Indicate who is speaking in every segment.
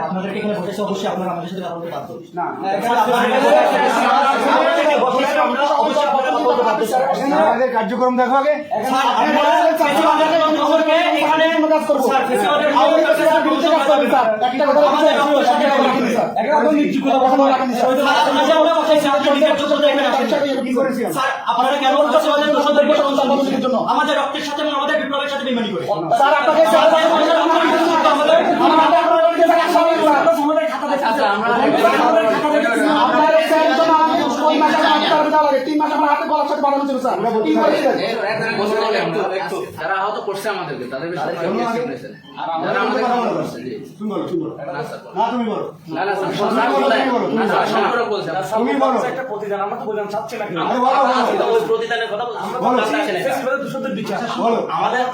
Speaker 1: আপনাদেরকে এখানে বসেছে অবশ্যই আপনারা আমাদের সাথে কথা বলতে বাধ্য
Speaker 2: না
Speaker 1: আমরা অবশ্যই আপনাদের কথা বলতে বাধ্য স্যার
Speaker 2: আমাদের কার্যক্রম দেখো আগে আমাদের
Speaker 1: রক্তের সাথে আমাদের বেমানি করে
Speaker 2: স্যার আপনাকে
Speaker 3: যারা আহত করছে আমাদেরকে তাদের বিষয়ে
Speaker 2: কেন
Speaker 3: কেউ
Speaker 2: আগে?
Speaker 3: করেছেন
Speaker 2: আর
Speaker 3: যারা
Speaker 2: আমাদের
Speaker 3: আমাদের
Speaker 2: কথা বলো
Speaker 3: করছে, জি।
Speaker 2: তুমি বলো তুমি বলো
Speaker 3: না
Speaker 2: তুমি বলো
Speaker 3: না না স্যার
Speaker 2: তুমি বলো,
Speaker 3: বলেন।
Speaker 2: তুমি বলো,
Speaker 3: না
Speaker 2: তুমি
Speaker 3: স্যার
Speaker 2: বলো।
Speaker 3: সম্পূর্ণ বলছেন
Speaker 2: তুমি বলো
Speaker 4: একটা প্রতিদান আমরা তো বললাম চাচ্ছে না
Speaker 2: আরে বলো বলো
Speaker 3: ওই প্রতিদানের কথা বলছি
Speaker 2: বলো।
Speaker 3: জানতে চাই না।
Speaker 4: ফেসিবাদের দোষদের বিচার
Speaker 2: বলো
Speaker 3: আমাদের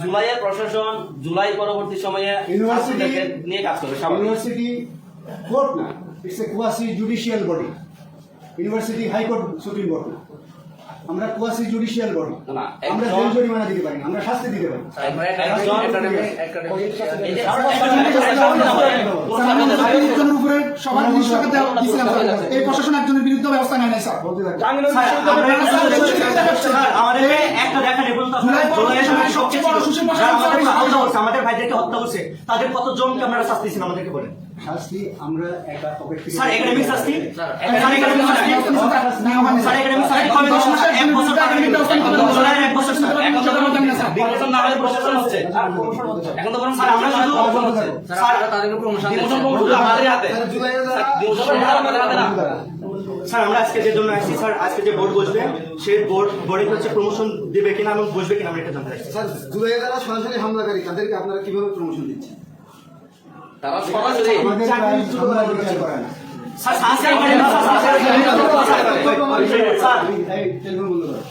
Speaker 3: জুলাইয়ের প্রশাসন জুলাই পরবর্তী সময়ে ছাত্রদেরকে নিয়ে কাজ করবে
Speaker 2: ইউনিভার্সিটি কোর্ট না it's a quasi judicial body university high court supreme court না আমরা কোয়াসি জুডিশিয়াল বড় আমরা জেল জরিমানা দিতে পারি না আমরা শাস্তি দিতে পারি।
Speaker 5: একজনের উপরে সবার দিয়েছিলাম এই প্রশাসন একজনের বিরুদ্ধে ব্যবস্থা নেয় না স্যার।
Speaker 1: আমাদের একটা দেখা একটা দেখান আমাদের ভাইদেরকে হত্যা করছে তাদের কত জনকে আপনারা শাস্তি দিচ্ছেন আমাদেরকে বলেন?
Speaker 2: শাস্তি আমরা একা পকেট থেকে
Speaker 1: স্যার একাডেমিক শাস্তি?
Speaker 3: স্যার,
Speaker 1: স্যার একাডেমিক শাস্তি স্যার একাডেমিক শাস্তি কবে দশ মাস এক বছর জুলাইয়ের এক বছর স্যার
Speaker 3: এখন তো বরং ডিমোশন না। হলে প্রশাসন হচ্ছে। এখন তো বরং
Speaker 1: স্যার, আমরা শুধু-
Speaker 3: স্যার আপনারা তাদেরকে প্রমোশন আমাদের হাতে।
Speaker 2: স্যার, জুলাইয়ে যারা-
Speaker 3: ডিমোশন আমাদের হাতে না।
Speaker 1: স্যার আমরা আজকে যে জন্য আসছি স্যার আজকে যে বোর্ড বসবে সেই বোর্ড বোর্ডে হচ্ছে প্রমোশন দেবে কিনা এবং বসবে কিনা আমরা এটা জানতে চাইছি
Speaker 2: স্যার দুবাইয়ে যারা সরাসরি হামলাকারী তাদেরকে আপনারা কীভাবে প্রমোশন দিচ্ছেন
Speaker 3: তারা সরাসরি
Speaker 2: চাকরি হামলা করে না
Speaker 1: sir sir Sanskar academy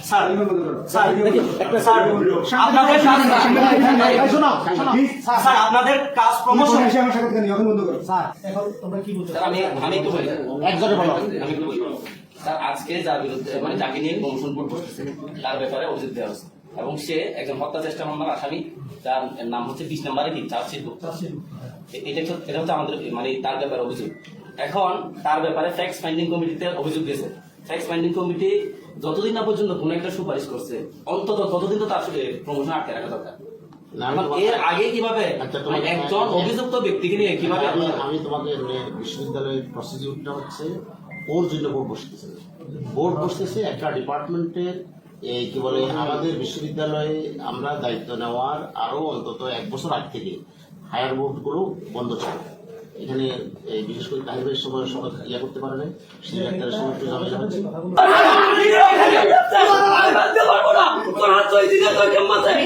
Speaker 1: sir sir
Speaker 2: এই বন্ধ করো।
Speaker 1: স্যার
Speaker 2: টেলিফোন বন্ধ করো।
Speaker 1: স্যার স্যার আপনাদের
Speaker 2: এই, শোনাও শোনাও
Speaker 1: স্যার আপনাদের কাজ প্রমোশন
Speaker 2: এসে আমার সাথে কথা এখন বন্ধ করো। স্যার
Speaker 3: স্যার, আমি আমি একটু বলি। একজনে বলো। আমি একটু বলি। স্যার আজকে যার বিরুদ্ধে মানে যাকে নিয়ে বোর্ড বসতেছে তার ব্যাপারে অভিযোগ দেওয়া হয়েছে। এবং সে একজন হত্যা চেষ্টা মামলার আসামি। যার নাম হচ্ছে বিশ নম্বরে কি চার্জশিট এটা হচ্ছে এটা হচ্ছে আমাদের মানে তার ব্যাপারে অভিযোগ। এখন তার ব্যাপারে ফ্যাক্স ফাইন্ডিং কমিটিতে অভিযোগ দিয়েছে। ফ্যাক্স ফাইন্ডিং কমিটি যতদিন না পর্যন্ত কোনো একটা সুপারিশ করছে অন্তত ততদিন তো তার প্রমোশন আটকে রাখা দরকার।
Speaker 6: আমি তোমাকে-
Speaker 3: এর আগে কীভাবে
Speaker 6: আচ্ছা,
Speaker 3: মানে
Speaker 6: তোমাকে-
Speaker 3: একজন অভিযুক্ত ব্যক্তিকে নিয়ে কীভাবে
Speaker 6: আমি তোমাকে বিশ্ববিদ্যালয়ের প্রসিডিউরটা হচ্ছে ওর জন্য বোর্ড বসতেছে বোর্ড বসতেছে একটা ডিপার্টমেন্টের এই কি বলে আমাদের বিশ্ববিদ্যালয়ে আমরা দায়িত্ব নেওয়ার আরও অন্তত এক বছর আগ থেকে হায়ার বোর্ড বোর্ডগুলো বন্ধ ছিল এখানে এই বিশেষ করে কাহিবের সময় সবাই ইয়ে করতে পারে না ডাক্তারের সময় একটু ঝামেলা হচ্ছে
Speaker 7: মাথায়